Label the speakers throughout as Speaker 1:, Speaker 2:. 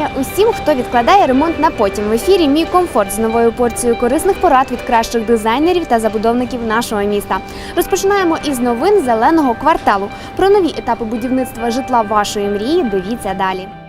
Speaker 1: вітання усім, хто відкладає ремонт на потім. В ефірі мій комфорт з новою порцією корисних порад від кращих дизайнерів та забудовників нашого міста. Розпочинаємо із новин зеленого кварталу. Про нові етапи будівництва житла вашої мрії. Дивіться далі.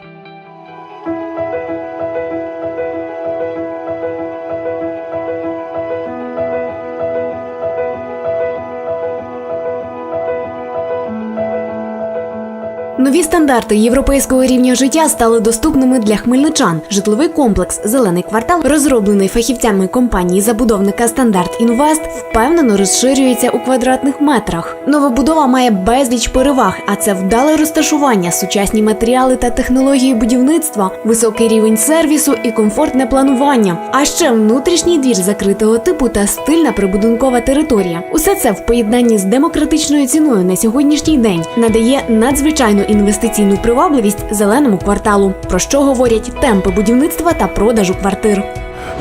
Speaker 2: Нові стандарти європейського рівня життя стали доступними для хмельничан. Житловий комплекс Зелений квартал, розроблений фахівцями компанії забудовника Стандарт Інвест, впевнено розширюється у квадратних метрах. Нова будова має безліч переваг, а це вдале розташування, сучасні матеріали та технології будівництва, високий рівень сервісу і комфортне планування. А ще внутрішній двір закритого типу та стильна прибудинкова територія. Усе це в поєднанні з демократичною ціною на сьогоднішній день надає надзвичайну інвестиційну привабливість зеленому кварталу, про що говорять темпи будівництва та продажу квартир.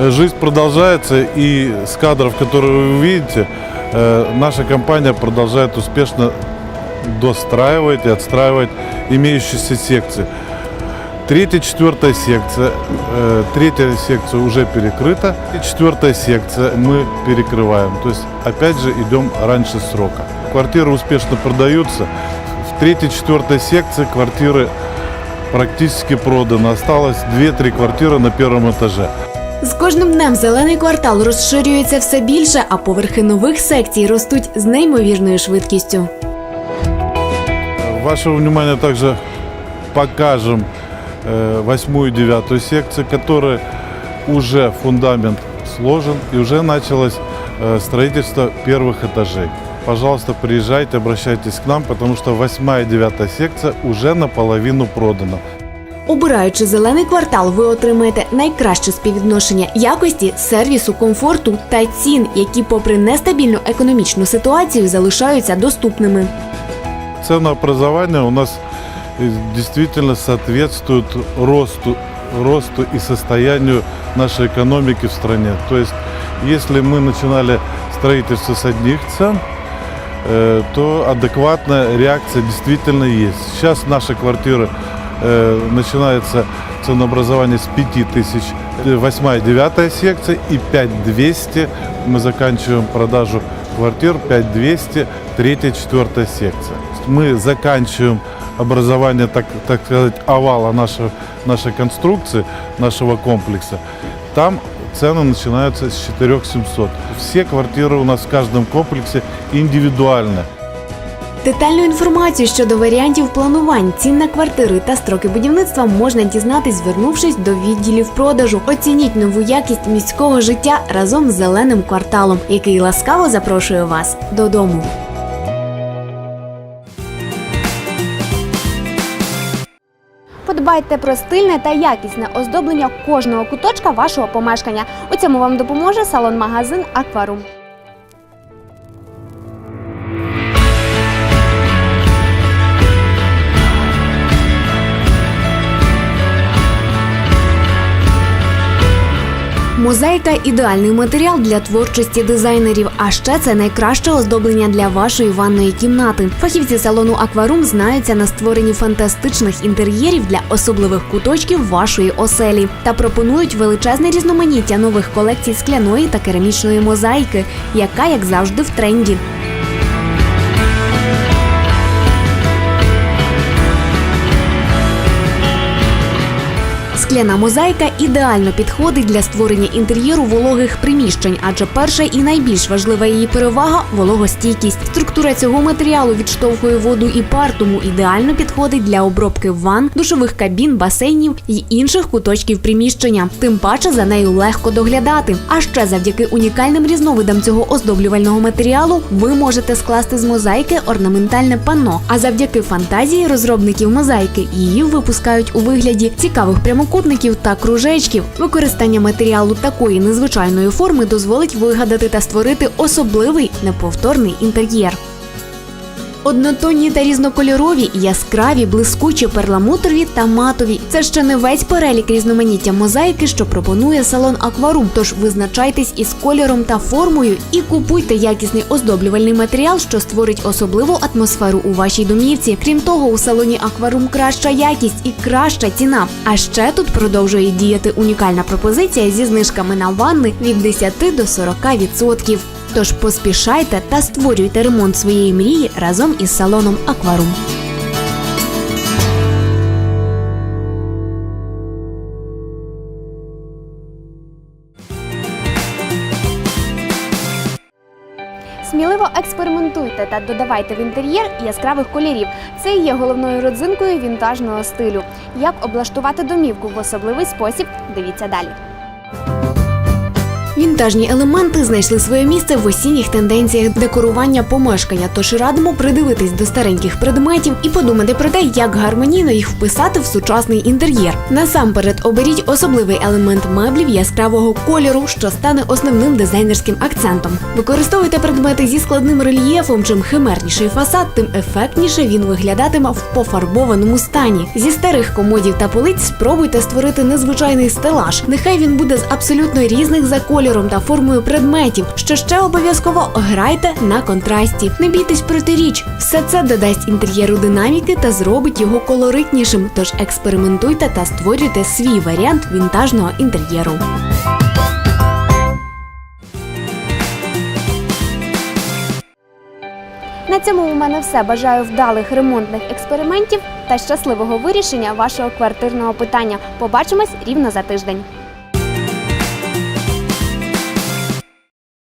Speaker 3: Э, Жизнь продолжается, и с кадров, которые вы увидите, э, наша компания продолжает успешно достраивать и отстраивать имеющиеся секции. Третья, четвертая секция. э, Третья секция уже перекрыта. И четвертая секция мы перекрываем. То есть, опять же, идем раньше срока. Квартиры успешно продаются. В третьей, четвертой секции квартиры практически проданы. Осталось 2-3 квартиры на первом этаже.
Speaker 2: З кожним днем зелений квартал розширюється все більше, а поверхи нових секцій ростуть з неймовірною швидкістю.
Speaker 3: Вашему вниманию также покажем э, восьмую и девятую секцию, которые уже фундамент сложен и уже началось э, строительство первых этажей. Пожалуйста, приезжайте, обращайтесь к нам, потому что восьмая и девятая секция уже наполовину продана.
Speaker 2: Обираючи зелений квартал, ви отримаєте найкраще співвідношення якості, сервісу, комфорту та цін, які, попри нестабільну економічну ситуацію, залишаються доступними.
Speaker 3: Ценообразование у нас э, действительно соответствует росту, росту и состоянию нашей экономики в стране. То есть, если мы начинали строительство с одних цен, э, то адекватная реакция действительно есть. Сейчас наши квартиры э, начинается ценообразование с 5000, 8 и 9 секция и 5200 мы заканчиваем продажу квартир 5200, 3 4 секция. Мы заканчиваем образование, так, так сказать, овала нашей, нашей конструкции, нашего комплекса. Там цены начинаются с 4700. Все квартиры у нас в каждом комплексе индивидуальны.
Speaker 2: Детальну інформацію щодо варіантів планувань, цін на квартири та строки будівництва можна дізнатись, звернувшись до відділів продажу. Оцініть нову якість міського життя разом з зеленим кварталом, який ласкаво запрошує вас додому.
Speaker 1: Подбайте про стильне та якісне оздоблення кожного куточка вашого помешкання. У цьому вам допоможе салон-магазин Акварум.
Speaker 2: Мозаїка ідеальний матеріал для творчості дизайнерів. А ще це найкраще оздоблення для вашої ванної кімнати. Фахівці салону Акварум знаються на створенні фантастичних інтер'єрів для особливих куточків вашої оселі та пропонують величезне різноманіття нових колекцій скляної та керамічної мозаїки, яка, як завжди, в тренді. Скляна мозаїка ідеально підходить для створення інтер'єру вологих приміщень, адже перша і найбільш важлива її перевага вологостійкість. Структура цього матеріалу відштовхує воду і пар, тому ідеально підходить для обробки ванн, душових кабін, басейнів і інших куточків приміщення. Тим паче за нею легко доглядати. А ще завдяки унікальним різновидам цього оздоблювального матеріалу ви можете скласти з мозаїки орнаментальне панно. А завдяки фантазії розробників мозаїки її випускають у вигляді цікавих прямокутників та кружечків. Використання матеріалу такої незвичайної форми дозволить вигадати та створити особливий неповторний інтер'єр. Однотонні та різнокольорові, яскраві, блискучі, перламутрові та матові. Це ще не весь перелік різноманіття мозаїки, що пропонує салон Акварум. Тож визначайтесь із кольором та формою і купуйте якісний оздоблювальний матеріал, що створить особливу атмосферу у вашій домівці. Крім того, у салоні Акварум краща якість і краща ціна. А ще тут продовжує діяти унікальна пропозиція зі знижками на ванни від 10 до 40%. Тож поспішайте та створюйте ремонт своєї мрії разом із салоном Акварум.
Speaker 1: Сміливо експериментуйте та додавайте в інтер'єр яскравих кольорів. Це є головною родзинкою вінтажного стилю. Як облаштувати домівку в особливий спосіб? Дивіться далі.
Speaker 2: Вінтажні елементи знайшли своє місце в осінніх тенденціях декорування помешкання. Тож радимо придивитись до стареньких предметів і подумати про те, як гармонійно їх вписати в сучасний інтер'єр. Насамперед оберіть особливий елемент меблів яскравого кольору, що стане основним дизайнерським акцентом. Використовуйте предмети зі складним рельєфом. Чим химерніший фасад, тим ефектніше він виглядатиме в пофарбованому стані. Зі старих комодів та полиць спробуйте створити незвичайний стелаж. Нехай він буде з абсолютно різних за кольором та формою предметів. Що ще обов'язково грайте на контрасті. Не бійтесь протиріч. Все це додасть інтер'єру динаміки та зробить його колоритнішим. Тож експериментуйте та створюйте свій варіант вінтажного інтер'єру.
Speaker 1: На цьому у мене все. Бажаю вдалих ремонтних експериментів та щасливого вирішення вашого квартирного питання. Побачимось рівно за тиждень.